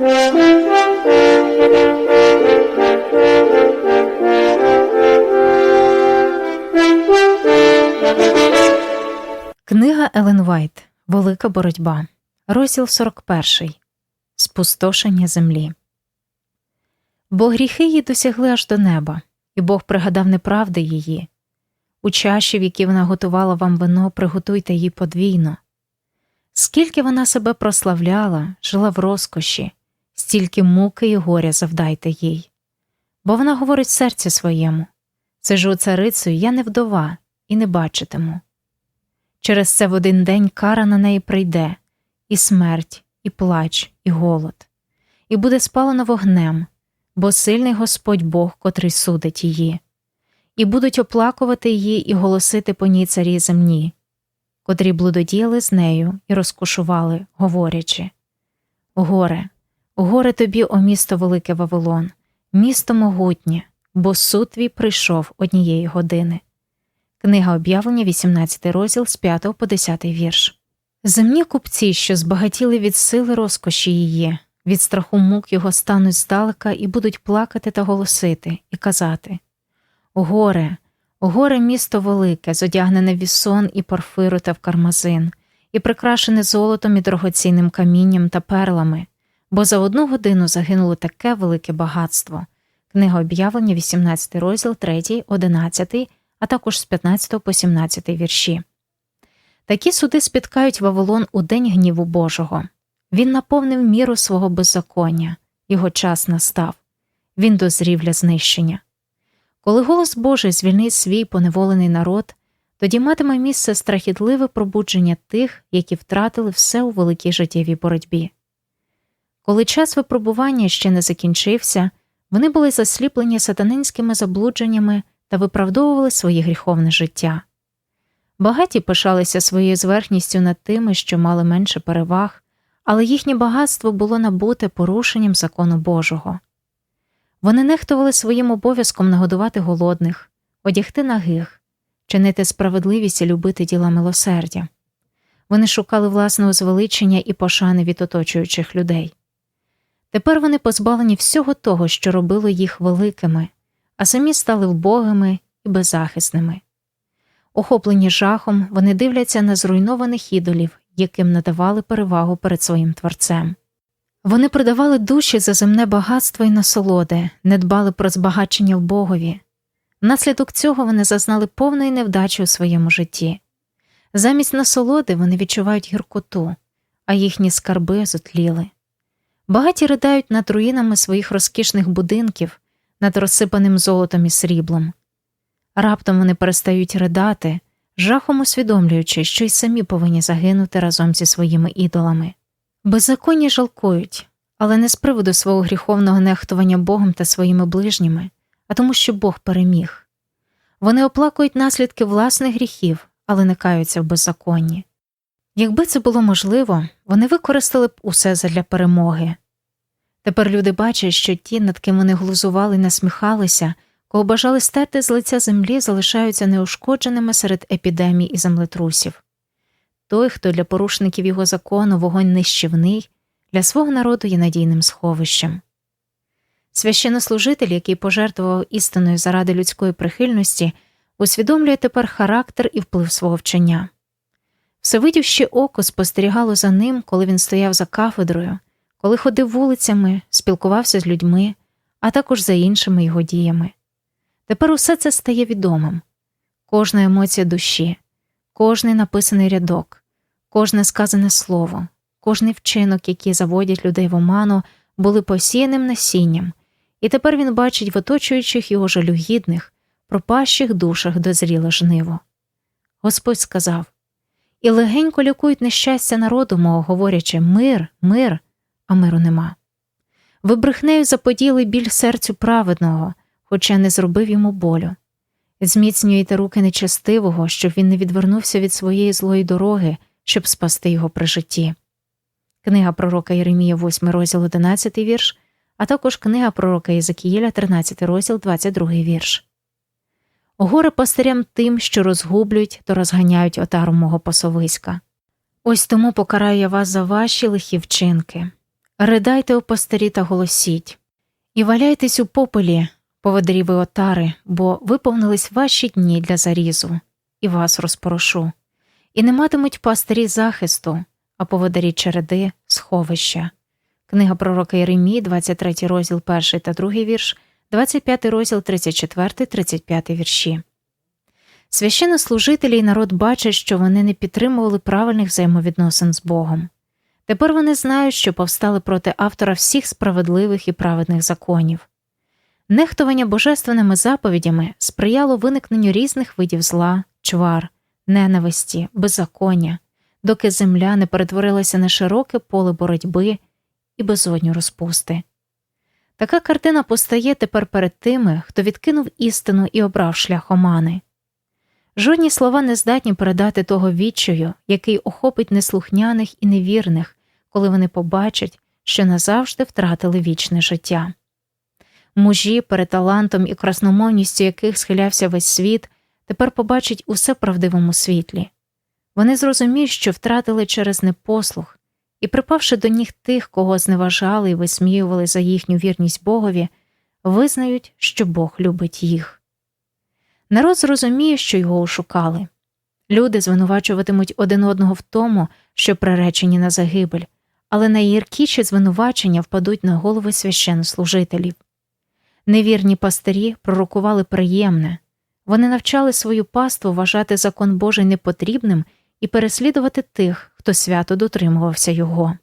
Книга Елен Вайт Велика боротьба. Розділ 41. Спустошення землі. Бо гріхи її досягли аж до неба, і Бог пригадав неправди її. У чаші, в якій вона готувала вам вино, приготуйте її подвійно. Скільки вона себе прославляла, жила в розкоші, стільки муки і горя завдайте їй. Бо вона говорить серці своєму сижу царицею, я не вдова і не бачитиму. Через це в один день кара на неї прийде, і смерть, і плач, і голод, і буде спалено вогнем, бо сильний Господь Бог, котрий судить її, і будуть оплакувати її і голосити по ній царі земні, котрі блудодіяли з нею і розкушували, говорячи Горе, горе тобі, о місто Велике Вавилон, місто могутнє, бо суд твій прийшов однієї години. Книга об'явлення, 18 розділ з 5 по 10 вірш. Земні купці, що збагатіли від сили розкоші її, від страху мук його стануть здалека і будуть плакати та голосити, і казати Горе, горе місто велике, зодягнене вісон і порфиру та в кармазин, і прикрашене золотом і дорогоцінним камінням та перлами, бо за одну годину загинуло таке велике багатство. Книга об'явлення, 18 розділ, 3, 11, а також з 15 по 17 вірші. Такі суди спіткають Вавилон у день гніву Божого. Він наповнив міру свого беззаконня, його час настав, він дозрів для знищення. Коли голос Божий звільнить свій поневолений народ, тоді матиме місце страхітливе пробудження тих, які втратили все у великій життєвій боротьбі. Коли час випробування ще не закінчився, вони були засліплені сатанинськими заблудженнями та виправдовували своє гріховне життя. Багаті пишалися своєю зверхністю над тими, що мали менше переваг, але їхнє багатство було набуте порушенням закону Божого. Вони нехтували своїм обов'язком нагодувати голодних, одягти нагих, чинити справедливість і любити діла милосердя. Вони шукали власного звеличення і пошани від оточуючих людей. Тепер вони позбавлені всього того, що робило їх великими, а самі стали вбогими і беззахисними. Охоплені жахом, вони дивляться на зруйнованих ідолів, яким надавали перевагу перед своїм творцем. Вони продавали душі за земне багатство і насолоди, не дбали про збагачення в Богові. Внаслідок цього вони зазнали повної невдачі у своєму житті. Замість насолоди вони відчувають гіркоту, а їхні скарби зотліли. Багаті riдають над руїнами своїх розкішних будинків, над розсипаним золотом і сріблом. Раптом вони перестають ридати, жахом усвідомлюючи, що й самі повинні загинути разом зі своїми ідолами. Беззаконні жалкують, але не з приводу свого гріховного нехтування Богом та своїми ближніми, а тому, що Бог переміг. Вони оплакують наслідки власних гріхів, але не каються в беззаконні. Якби це було можливо, вони використали б усе задля перемоги. Тепер люди бачать, що ті, над ким вони глузували і насміхалися, кого бажали стерти з лиця землі, залишаються неушкодженими серед епідемій і землетрусів. Той, хто для порушників його закону вогонь нищівний, для свого народу є надійним сховищем. Священнослужитель, який пожертвував істиною заради людської прихильності, усвідомлює тепер характер і вплив свого вчення. Всевидівще око спостерігало за ним, коли він стояв за кафедрою, коли ходив вулицями, спілкувався з людьми, а також за іншими його діями. Тепер усе це стає відомим кожна емоція душі, кожний написаний рядок, кожне сказане слово, кожний вчинок, які заводять людей в оману, були посіяним насінням, і тепер він бачить в оточуючих його жалюгідних, пропащих душах дозріле жниво. Господь сказав і легенько лікують нещастя народу мого, говорячи мир, мир, а миру нема. Ви брехнею заподіли біль серцю праведного, хоча не зробив йому болю. Зміцнюєте руки нечестивого, щоб він не відвернувся від своєї злої дороги, щоб спасти його при житті. Книга пророка Єремія, 8 розділ 11 вірш, а також книга пророка Єзекіїля, 13 розділ 22 вірш. Горе пастирям тим, що розгублюють та розганяють отару мого пасовиська. Ось тому покараю я вас за ваші лихі вчинки. Ридайте у постарі та голосіть, і валяйтесь у попелі, поводарі ви отари, бо виповнились ваші дні для зарізу, і вас розпорошу, і не матимуть пастирі захисту, а поводарі череди сховища. Книга пророка Єремії, 23 розділ 1 та 2 вірш, 25 розділ 34, 35 вірші. Священнослужителі і народ бачать, що вони не підтримували правильних взаємовідносин з Богом. Тепер вони знають, що повстали проти автора всіх справедливих і праведних законів. Нехтування божественними заповідями сприяло виникненню різних видів зла, чвар, ненависті, беззаконня, доки земля не перетворилася на широке поле боротьби і безодню розпусти. Така картина постає тепер перед тими, хто відкинув істину і обрав шлях омани. Жодні слова не здатні передати того відчаю, який охопить неслухняних і невірних, коли вони побачать, що назавжди втратили вічне життя. Мужі, перед талантом і красномовністю яких схилявся весь світ, тепер побачать усе правдивому світлі. Вони зрозуміють, що втратили через непослух, і, припавши до ніг тих, кого зневажали і висміювали за їхню вірність Богові, визнають, що Бог любить їх. Народ зрозуміє, що його ошукали. Люди звинувачуватимуть один одного в тому, що приречені на загибель, але найгіркіші звинувачення впадуть на голови священнослужителів. Невірні пастирі пророкували приємне, вони навчали свою паству вважати закон Божий непотрібним і переслідувати тих, хто свято дотримувався його.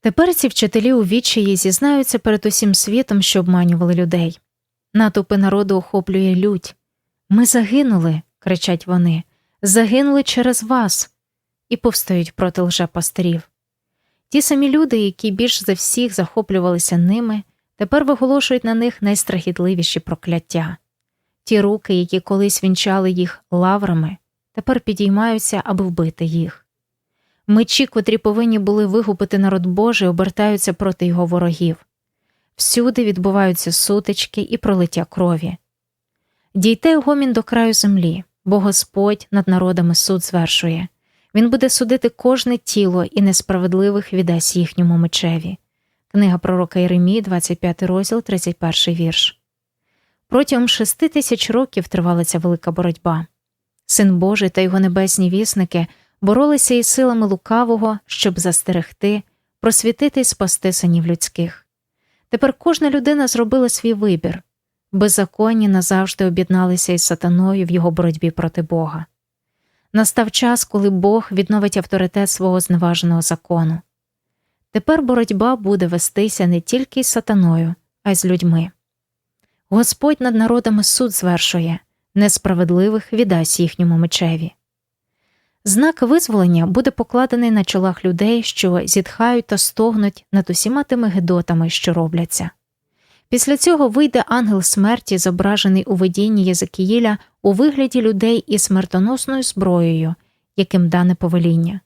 Тепер ці вчителі у відчаї зізнаються перед усім світом, що обманювали людей. Натовпи народу охоплює лють. Ми загинули, кричать вони, загинули через вас і повстають проти лжепастирів. Ті самі люди, які більш за всіх захоплювалися ними, тепер виголошують на них найстрахітливіші прокляття. Ті руки, які колись вінчали їх лаврами, тепер підіймаються, аби вбити їх. Мечі, котрі повинні були вигубити народ Божий, обертаються проти його ворогів. Всюди відбуваються сутички і пролиття крові. Дійте гомін до краю землі, бо Господь над народами суд звершує. Він буде судити кожне тіло і несправедливих віддасть їхньому мечеві. Книга пророка Єремії, 25 розділ, 31 вірш. Протягом шести тисяч років тривала ця велика боротьба. Син Божий та його небесні вісники боролися із силами лукавого, щоб застерегти, просвітити і спасти синів людських. Тепер кожна людина зробила свій вибір беззаконні назавжди об'єдналися із сатаною в його боротьбі проти Бога. Настав час, коли Бог відновить авторитет свого зневаженого закону. Тепер боротьба буде вестися не тільки з сатаною, а й з людьми. Господь над народами суд звершує, несправедливих віддасть їхньому мечеві. Знак визволення буде покладений на чолах людей, що зітхають та стогнуть над усіма тими гидотами, що робляться. Після цього вийде ангел смерті, зображений у видінні Єзекіїля у вигляді людей із смертоносною зброєю, яким дане повеління.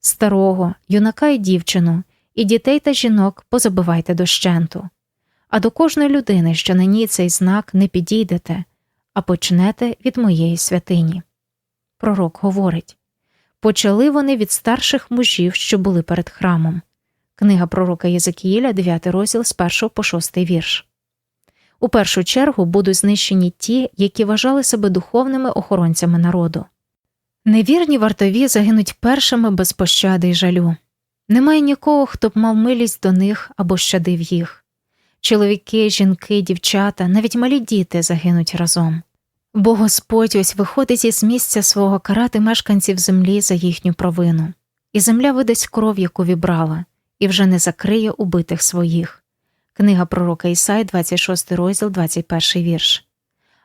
Старого, юнака і дівчину, і дітей та жінок позабивайте дощенту. А до кожної людини, що на ній цей знак не підійдете, а почнете від моєї святині. Пророк говорить почали вони від старших мужів, що були перед храмом. Книга пророка Єзекіїля, 9 розділ з 1 по 6 вірш. У першу чергу будуть знищені ті, які вважали себе духовними охоронцями народу. Невірні вартові загинуть першими без пощади й жалю. Немає нікого, хто б мав милість до них або щадив їх. Чоловіки, жінки, дівчата, навіть малі діти загинуть разом. Бо Господь ось виходить із місця свого карати мешканців землі за їхню провину, і земля видасть кров, яку вібрала, і вже не закриє убитих своїх. Книга пророка Ісай, 26 розділ, 21 вірш.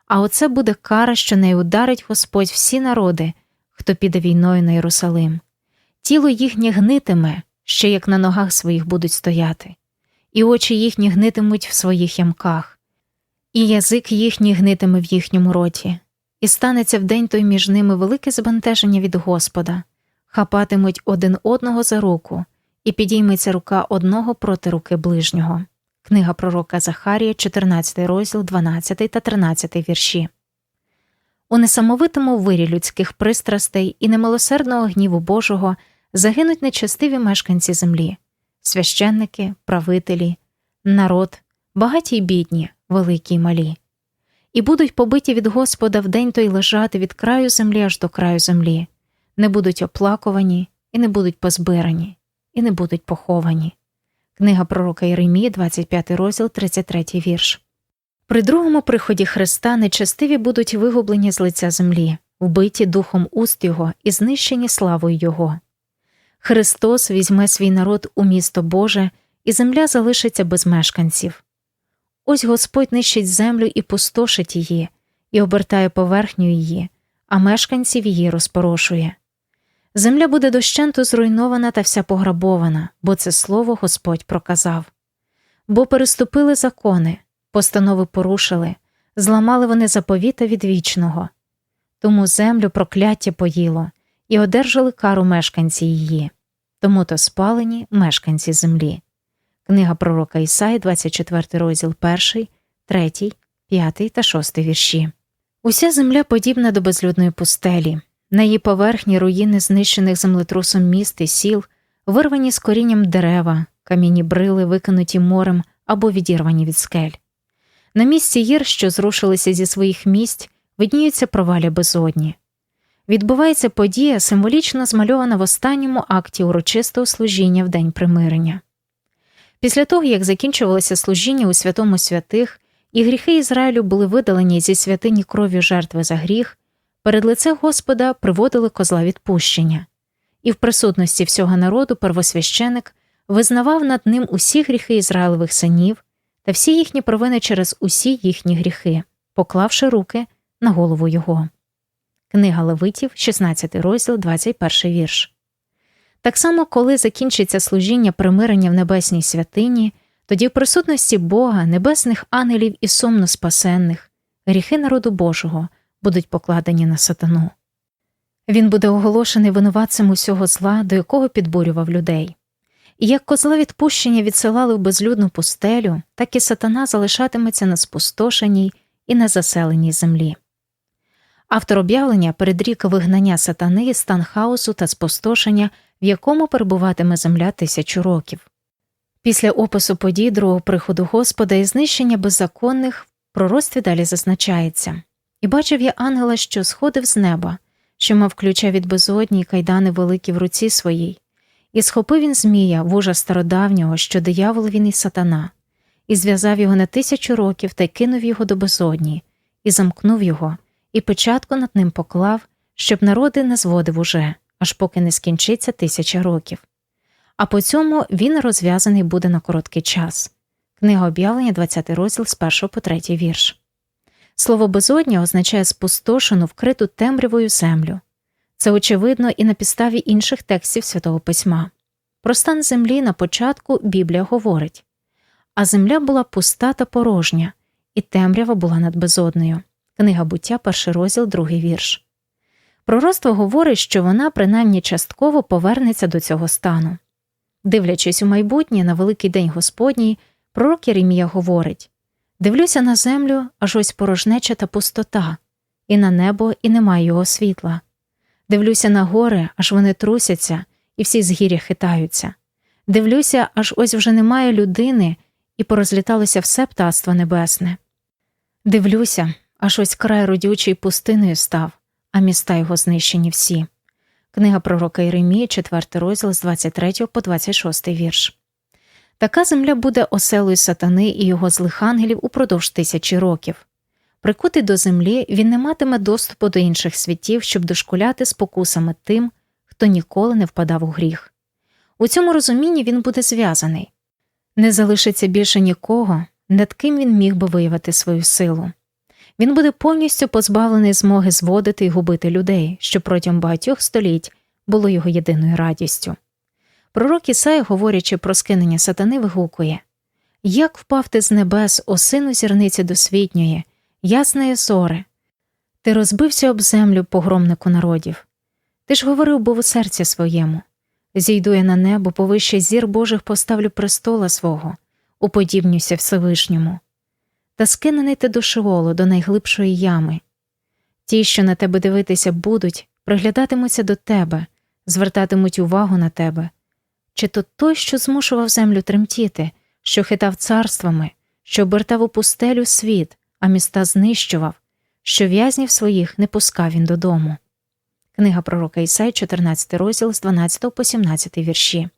А оце буде кара, що нею ударить Господь всі народи, хто піде війною на Єрусалим. Тіло їхнє гнитиме, ще як на ногах своїх будуть стояти, і очі їхні гнитимуть в своїх ямках, і язик їхній гнитиме в їхньому роті, і станеться в день той між ними велике збентеження від Господа, хапатимуть один одного за руку, і підійметься рука одного проти руки ближнього. Книга пророка Захарія, 14 розділ, 12 та 13 вірші. У несамовитому вирі людських пристрастей і немилосердного гніву Божого загинуть нечестиві мешканці землі, священники, правителі, народ, багаті й бідні, великі й малі. І будуть побиті від Господа в день той лежати від краю землі аж до краю землі, не будуть оплакувані, і не будуть позбирані, і не будуть поховані. Книга пророка Єремії, 25 розділ, 33 вірш. При другому приході Христа нечестиві будуть вигублені з лиця землі, вбиті духом уст Його і знищені славою Його. Христос візьме свій народ у місто Боже, і земля залишиться без мешканців. Ось Господь нищить землю і пустошить її, і обертає поверхню її, а мешканців її розпорошує. Земля буде дощенту зруйнована та вся пограбована, бо це слово Господь проказав. Бо переступили закони, постанови порушили, зламали вони заповіта від вічного. Тому землю прокляття поїло і одержали кару мешканці її, тому то спалені мешканці землі. Книга пророка Ісаї, 24 розділ 1, 3, 5 та 6 вірші. Уся земля подібна до безлюдної пустелі. На її поверхні руїни знищених землетрусом міст і сіл, вирвані з корінням дерева, кам'яні брили, викинуті морем або відірвані від скель. На місці гір, що зрушилися зі своїх місць, видніються провалі безодні. Відбувається подія, символічно змальована в останньому акті урочистого служіння в день примирення. Після того, як закінчувалося служіння у святому святих, і гріхи Ізраїлю були видалені зі святині кров'ю жертви за гріх, перед лице Господа приводили козла відпущення, і в присутності всього народу первосвященик визнавав над ним усі гріхи Ізраїлевих синів та всі їхні провини через усі їхні гріхи, поклавши руки на голову його. Книга Левитів, 16 розділ, 21 вірш. Так само, коли закінчиться служіння примирення в небесній святині, тоді в присутності Бога, небесних ангелів і сумно спасенних, гріхи народу Божого будуть покладені на сатану. Він буде оголошений винуватцем усього зла, до якого підбурював людей. І як козла відпущення відсилали в безлюдну пустелю, так і сатана залишатиметься на спустошеній і незаселеній землі. Автор об'явлення передрік вигнання сатани, стан хаосу та спустошення, в якому перебуватиме земля тисячу років. Після опису подій другого приходу Господа і знищення беззаконних в пророцтві далі зазначається. І бачив я ангела, що сходив з неба, що мав ключа від безодні й кайдани великі в руці своїй, і схопив він Змія, вужа стародавнього, що диявол він і сатана, і зв'язав його на тисячу років та й кинув його до безодні, і замкнув його, і печатку над ним поклав, щоб народи не зводив уже, аж поки не скінчиться тисяча років. А по цьому він розв'язаний буде на короткий час. Книга об'явлення, 20 розділ з 1 по 3 вірш. Слово безодня означає спустошену, вкриту темрявою землю. Це очевидно і на підставі інших текстів святого письма. Про стан землі на початку Біблія говорить а земля була пуста та порожня, і темрява була над безодною. Книга буття, перший розділ, другий вірш. Пророцтво говорить, що вона принаймні частково повернеться до цього стану. Дивлячись у майбутнє на Великий день Господній, пророк Єремія говорить Дивлюся на землю, аж ось порожнеча та пустота, і на небо, і немає його світла. Дивлюся на гори, аж вони трусяться, і всі згір'я хитаються. Дивлюся, аж ось вже немає людини, і порозліталося все птаство небесне. Дивлюся, аж ось край родючий пустиною став, а міста його знищені всі. Книга пророка Єремії, 4 розділ з 23 по 26 вірш. Така земля буде оселою сатани і його злих ангелів упродовж тисячі років. Прикутий до землі, він не матиме доступу до інших світів, щоб дошкуляти спокусами тим, хто ніколи не впадав у гріх. У цьому розумінні він буде зв'язаний не залишиться більше нікого, над ким він міг би виявити свою силу. Він буде повністю позбавлений змоги зводити і губити людей, що протягом багатьох століть було його єдиною радістю. Пророк Ісай, говорячи про скинення сатани, вигукує Як впав ти з небес, о сину зірниці досвітньої, ясної зори, ти розбився об землю погромнику народів. Ти ж говорив був у серці своєму зійду я на небо, повище зір Божих поставлю престола свого, уподібнюся Всевишньому, та скинений ти до шиволу, до найглибшої ями. Ті, що на тебе дивитися будуть, приглядатимуться до тебе, звертатимуть увагу на тебе, Чи то той, що змушував землю тремтіти, що хитав царствами, що обертав у пустелю світ, а міста знищував, що в'язнів своїх не пускав він додому. Книга пророка Ісай, 14 розділ з 12 по 17 вірші.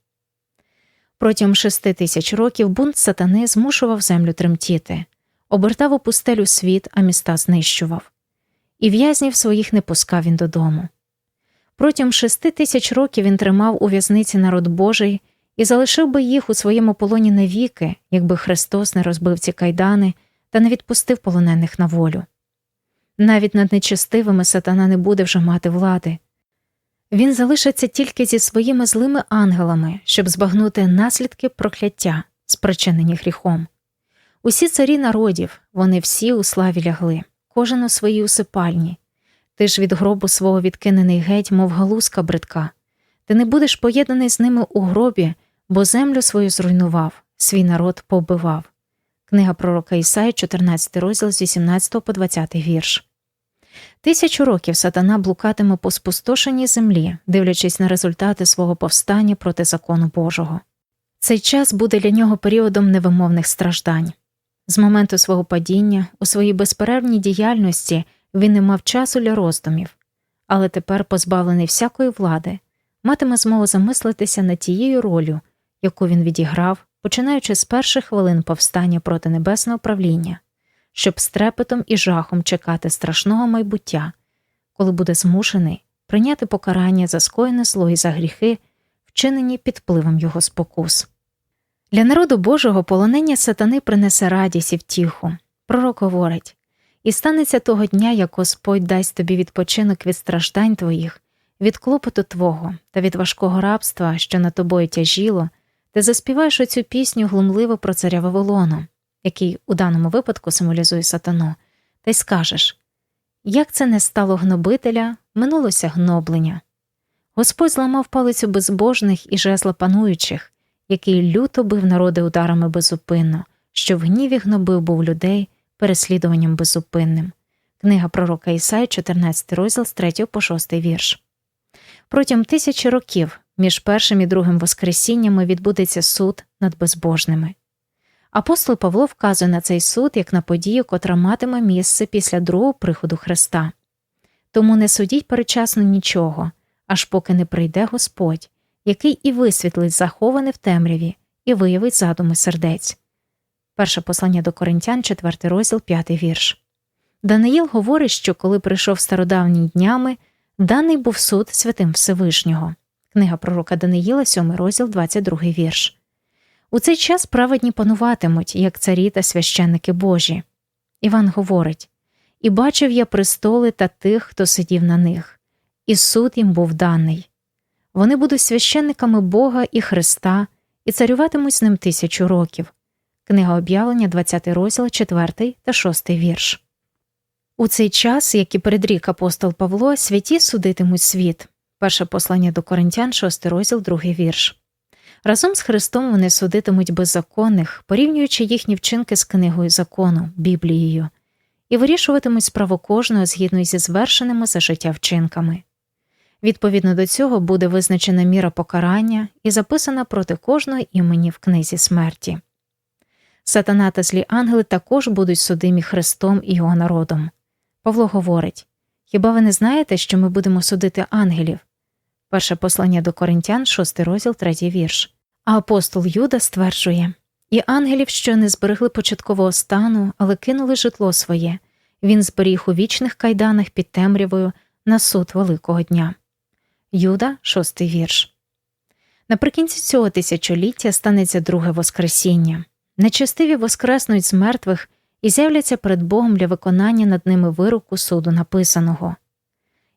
Протягом шести тисяч років бунт сатани змушував землю тремтіти, обертав у пустелю світ, а міста знищував, і в'язнів своїх не пускав він додому. Протягом шести тисяч років він тримав у в'язниці народ Божий і залишив би їх у своєму полоні навіки, якби Христос не розбив ці кайдани та не відпустив полонених на волю. Навіть над нечестивими сатана не буде вже мати влади. Він залишиться тільки зі своїми злими ангелами, щоб збагнути наслідки прокляття, спричинені гріхом. Усі царі народів, вони всі у славі лягли, кожен у своїй усипальні. Ти ж від гробу свого відкинений геть, мов галузка бридка. Ти не будеш поєднаний з ними у гробі, бо землю свою зруйнував, свій народ побивав. Книга пророка Ісаї, 14 розділ з 18 по 20 вірш. Тисячу років сатана блукатиме по спустошеній землі, дивлячись на результати свого повстання проти закону Божого. Цей час буде для нього періодом невимовних страждань. З моменту свого падіння, у своїй безперервній діяльності він не мав часу для роздумів, але тепер, позбавлений всякої влади, матиме змогу замислитися над тією ролью, яку він відіграв, починаючи з перших хвилин повстання проти небесного правління, щоб з трепетом і жахом чекати страшного майбуття, коли буде змушений прийняти покарання за скоєне зло і за гріхи, вчинені під впливом його спокус. Для народу Божого полонення сатани принесе радість і втіху. Пророк говорить і станеться того дня, як Господь дасть тобі відпочинок від страждань твоїх, від клопоту Твого та від важкого рабства, що на тобою тяжіло, ти заспіваєш оцю пісню глумливо про царя Вавилону, який у даному випадку символізує сатану, та й скажеш як це не стало гнобителя, минулося гноблення. Господь зламав палицю безбожних і жезла пануючих, який люто бив народи ударами безупинно, що в гніві гнобив був людей переслідуванням безупинним. Книга пророка Ісай, 14 розділ з 3 по 6 вірш. Протягом тисячі років між першим і другим Воскресіннями відбудеться суд над безбожними. Апостол Павло вказує на цей суд як на подію, котра матиме місце після другого приходу Христа. Тому не судіть передчасно нічого, аж поки не прийде Господь, який і висвітлить заховане в темряві, і виявить задуми сердець. Перше послання до Коринтян, 4 розділ, 5 вірш. Даниїл говорить, що коли прийшов стародавні днями, даний був суд святим Всевишнього. Книга пророка Даниїла, 7 розділ, 22 вірш. У цей час праведні пануватимуть, як царі та священники Божі. Іван говорить І бачив я престоли та тих, хто сидів на них, і суд їм був даний. Вони будуть священниками Бога і Христа і царюватимуть з ним тисячу років. Книга об'явлення, 20 розділ, 4 та 6 вірш. У цей час, як і передрік апостол Павло, святі судитимуть світ. Перше послання до Коринтян, 6 розділ, 2 вірш. Разом з Христом вони судитимуть беззаконних, порівнюючи їхні вчинки з книгою закону, Біблією, і вирішуватимуть справу кожного згідно зі звершеними за життя вчинками. Відповідно до цього буде визначена міра покарання і записана проти кожного імені в книзі смерті. Сатана та злі ангели також будуть судимі Христом і його народом. Павло говорить Хіба ви не знаєте, що ми будемо судити ангелів? Перше послання до Коринтян, 6 розділ, 3 вірш. А апостол Юда стверджує і ангелів, що не зберегли початкового стану, але кинули житло своє, він зберіг у вічних кайданах під темрявою на суд Великого дня. Юда, 6 вірш. Наприкінці цього тисячоліття станеться друге Воскресіння. Нечестиві воскреснуть з мертвих і з'являться перед Богом для виконання над ними вироку суду написаного.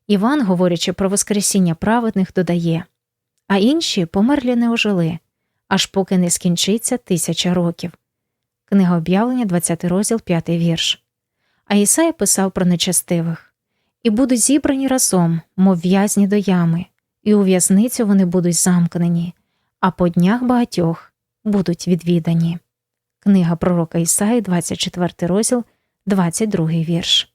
Іван, говорячи про Воскресіння праведних, додає а інші померлі не ожили, аж поки не скінчиться тисяча років. Книга об'явлення, 20 розділ, 5 вірш. А Ісая писав про нечестивих і будуть зібрані разом, мов в'язні до ями, і у в'язницю вони будуть замкнені, а по днях багатьох будуть відвідані. Книга пророка Ісаї, 24 розділ, 22 вірш.